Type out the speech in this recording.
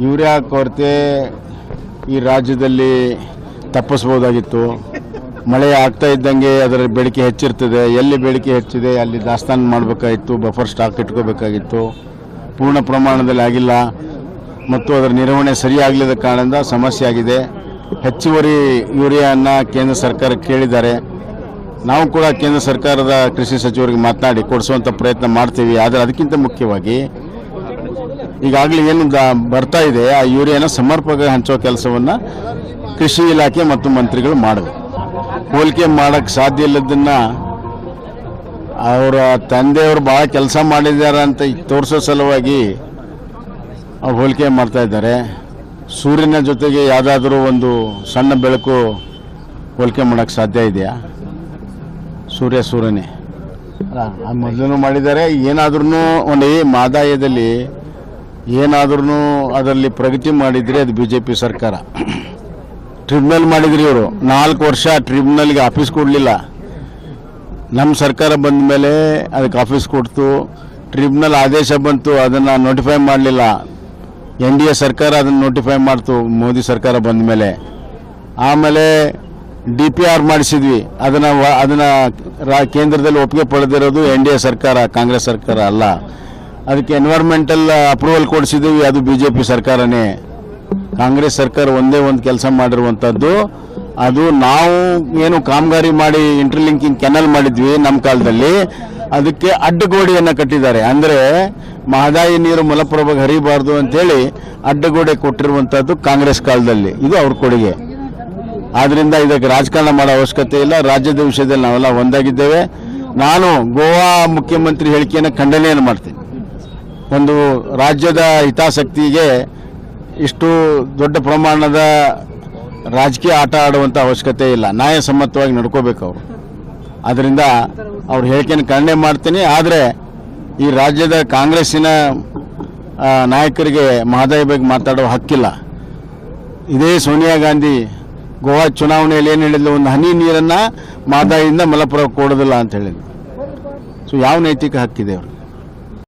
Urea ಕೊರತೆ ಈ ರಾಜ್ಯದಲ್ಲಿ ತಪ್ಪಿಸ್ಬೋದಾಗಿತ್ತು. ಮಳೆ ಆಗ್ತಾ ಇದ್ದಂಗೆ ಅದರ ಬೇಡಿಕೆ ಹೆಚ್ಚಿರ್ತದೆ. ಎಲ್ಲಿ ಬೇಡಿಕೆ ಹೆಚ್ಚಿದೆ? ಅಲ್ಲಿ ದಾಸ್ತಾನು ಮಾಡಬೇಕಾಗಿತ್ತು, ಬಫರ್ ಸ್ಟಾಕ್ ಇಟ್ಕೋಬೇಕಾಗಿತ್ತು. ಪೂರ್ಣ ಪ್ರಮಾಣದಲ್ಲಿ ಆಗಿಲ್ಲ. ಮತ್ತು ಅದರ ನಿರ್ವಹಣೆ ಸರಿಯಾಗಲಿದ ಕಾರಣದಿಂದ ಸಮಸ್ಯೆ ಆಗಿದೆ. ಹೆಚ್ಚುವರಿ ಯೂರಿಯಾನ ಕೇಂದ್ರ ಸರ್ಕಾರ ಕೇಳಿದ್ದಾರೆ. ನಾವು ಕೂಡ ಕೇಂದ್ರ ಸರ್ಕಾರದ ಕೃಷಿ ಸಚಿವರಿಗೆ ಮಾತನಾಡಿ ಕೊಡಿಸುವಂಥ ಪ್ರಯತ್ನ ಮಾಡ್ತೀವಿ. ಆದರೆ ಅದಕ್ಕಿಂತ ಮುಖ್ಯವಾಗಿ ಈಗಾಗಲೇ ಏನು ಬರ್ತಾ ಇದೆ, ಆ ಯೂರಿಯಾನ ಸಮರ್ಪಕ ಹಂಚೋ ಕೆಲಸವನ್ನು ಕೃಷಿ ಇಲಾಖೆ ಮತ್ತು ಮಂತ್ರಿಗಳು ಮಾಡಿದೆ ಹೋಲಿಕೆ ಮಾಡೋಕ್ಕೆ ಸಾಧ್ಯ ಇಲ್ಲದನ್ನ ಅವರ ತಂದೆಯವರು ಭಾಳ ಕೆಲಸ ಮಾಡಿದ್ದಾರೆ ಅಂತ ತೋರಿಸೋ ಸಲುವಾಗಿ ಅವ್ರು ಹೋಲಿಕೆ ಮಾಡ್ತಾ ಇದ್ದಾರೆ. ಸೂರ್ಯನ ಜೊತೆಗೆ ಯಾವುದಾದ್ರೂ ಒಂದು ಸಣ್ಣ ಬೆಳಕು ಹೋಲಿಕೆ ಮಾಡೋಕ್ಕೆ ಸಾಧ್ಯ ಇದೆಯಾ? ಸೂರ್ಯ ಸೂರ್ಯನೇ. ಮೊದಲು ಮಾಡಿದ್ದಾರೆ ಏನಾದ್ರೂ ಒಂದು ಈ ಆದಾಯದಲ್ಲಿ ಏನಾದ್ರೂ ಅದರಲ್ಲಿ ಪ್ರಗತಿ ಮಾಡಿದರೆ ಅದು ಬಿ ಜೆ ಪಿ ಸರ್ಕಾರ. ಟ್ರಿಬ್ಯುನಲ್ ಮಾಡಿದ್ರಿ ಇವರು. ನಾಲ್ಕು ವರ್ಷ ಟ್ರಿಬ್ಯುನಲ್ಗೆ ಆಫೀಸ್ ಕೊಡಲಿಲ್ಲ. ನಮ್ಮ ಸರ್ಕಾರ ಬಂದ ಮೇಲೆ ಅದಕ್ಕೆ ಆಫೀಸ್ ಕೊಡ್ತು. ಟ್ರಿಬ್ಯುನಲ್ ಆದೇಶ ಬಂತು, ಅದನ್ನು ನೋಟಿಫೈ ಮಾಡಲಿಲ್ಲ. ಎನ್ ಡಿ ಎ ಸರ್ಕಾರ ಅದನ್ನು ನೋಟಿಫೈ ಮಾಡ್ತು, ಮೋದಿ ಸರ್ಕಾರ ಬಂದ ಮೇಲೆ. ಆಮೇಲೆ ಡಿ ಪಿ ಆರ್ ಮಾಡಿಸಿದ್ವಿ. ಅದನ್ನು ಅದನ್ನು ಕೇಂದ್ರದಲ್ಲಿ ಒಪ್ಪಿಗೆ ಪಡೆದಿರೋದು ಎನ್ ಡಿ ಎ ಸರ್ಕಾರ, ಕಾಂಗ್ರೆಸ್ ಸರ್ಕಾರ ಅಲ್ಲ. ಅದಕ್ಕೆ ಎನ್ವೈರ್ಮೆಂಟಲ್ ಅಪ್ರೂವಲ್ ಕೊಡಿಸಿದ್ದೀವಿ. ಅದು ಬಿ ಜೆ ಪಿ ಸರ್ಕಾರನೇ. ಕಾಂಗ್ರೆಸ್ ಸರ್ಕಾರ ಒಂದೇ ಒಂದು ಕೆಲಸ ಮಾಡಿರುವಂಥದ್ದು ಅದು ನಾವು ಏನು ಕಾಮಗಾರಿ ಮಾಡಿ ಇಂಟರ್ಲಿಂಕಿಂಗ್ ಕೆನಲ್ ಮಾಡಿದ್ವಿ ನಮ್ಮ ಕಾಲದಲ್ಲಿ. ಅದಕ್ಕೆ ಅಡ್ಡಗೋಡೆಯನ್ನು ಕಟ್ಟಿದ್ದಾರೆ. ಅಂದರೆ ಮಹದಾಯಿ ನೀರು ಮಲಪ್ರಭಾಗೆ ಹರಿಬಾರ್ದು ಅಂತೇಳಿ ಅಡ್ಡಗೋಡೆ ಕೊಟ್ಟಿರುವಂಥದ್ದು ಕಾಂಗ್ರೆಸ್ ಕಾಲದಲ್ಲಿ. ಇದು ಅವ್ರ ಕೊಡುಗೆ. ಆದ್ರಿಂದ ಇದಕ್ಕೆ ರಾಜಕಾರಣ ಮಾಡೋ ಅವಶ್ಯಕತೆ ಇಲ್ಲ. ರಾಜ್ಯದ ವಿಷಯದಲ್ಲಿ ನಾವೆಲ್ಲ ಒಂದಾಗಿದ್ದೇವೆ. ನಾನು ಗೋವಾ ಮುಖ್ಯಮಂತ್ರಿ ಹೇಳಿಕೆಯನ್ನು ಖಂಡನೆಯನ್ನು ಮಾಡ್ತೀನಿ. ಒಂದು ರಾಜ್ಯದ ಹಿತಾಸಕ್ತಿಗೆ ಇಷ್ಟು ದೊಡ್ಡ ಪ್ರಮಾಣದ ರಾಜಕೀಯ ಆಟ ಆಡುವಂಥ ಅವಶ್ಯಕತೆ ಇಲ್ಲ. ನ್ಯಾಯಸಮ್ಮತವಾಗಿ ನಡ್ಕೋಬೇಕು ಅವರು. ಅದರಿಂದ ಅವ್ರ ಹೇಳಿಕೆಯನ್ನು ಖಂಡನೆ ಮಾಡ್ತೀನಿ. ಆದರೆ ಈ ರಾಜ್ಯದ ಕಾಂಗ್ರೆಸ್ಸಿನ ನಾಯಕರಿಗೆ ಮಹದಾಯಿ ಬಗ್ಗೆ ಮಾತಾಡೋ ಹಕ್ಕಿಲ್ಲ. ಇದೇ ಸೋನಿಯಾ ಗಾಂಧಿ ಗೋವಾ ಚುನಾವಣೆಯಲ್ಲಿ ಏನು ಹೇಳಿದ್ಲು? ಒಂದು ಹನಿ ನೀರನ್ನು ಮಹದಾಯಿಯಿಂದ ಮಲಪುರ ಕೊಡೋದಿಲ್ಲ ಅಂತ ಹೇಳಿದ್ರು ಸೊ ಯಾವ ನೈತಿಕ ಹಕ್ಕಿದೆ ಅವರು